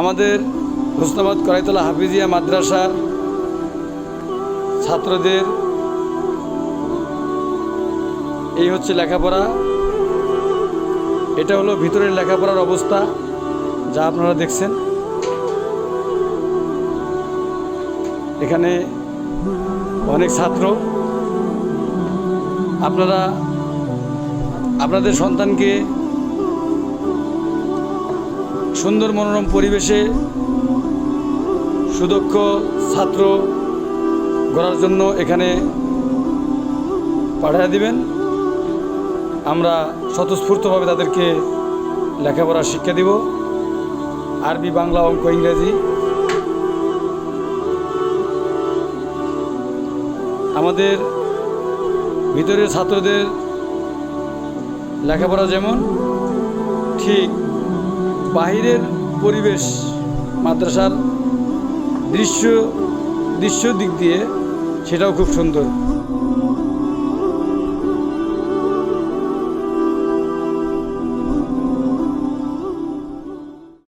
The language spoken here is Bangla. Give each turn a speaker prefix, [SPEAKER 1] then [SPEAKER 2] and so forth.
[SPEAKER 1] আমাদের হোসনাবাদ করাইতলা হাফিজিয়া মাদ্রাসার ছাত্রদের এই হচ্ছে লেখাপড়া। এটা হলো ভিতরের লেখাপড়ার অবস্থা, যা আপনারা দেখছেন। এখানে অনেক ছাত্র। আপনারা, আপনাদের সন্তানকে সুন্দর মনোরম পরিবেশে সুদক্ষ ছাত্র গড়ার জন্য এখানে পাঠিয়ে দিবেন। আমরা স্বতঃস্ফূর্তভাবে তাদেরকে লেখাপড়ার শিক্ষা দিব। আরবি, বাংলা, অঙ্ক, ইংরেজি। আমাদের ভিতরের ছাত্রদের লেখাপড়া যেমন, ঠিক বাহিরের পরিবেশ মাদ্রাসার দৃশ্য দৃশ্য দিক দিয়ে সেটাও খুব সুন্দর।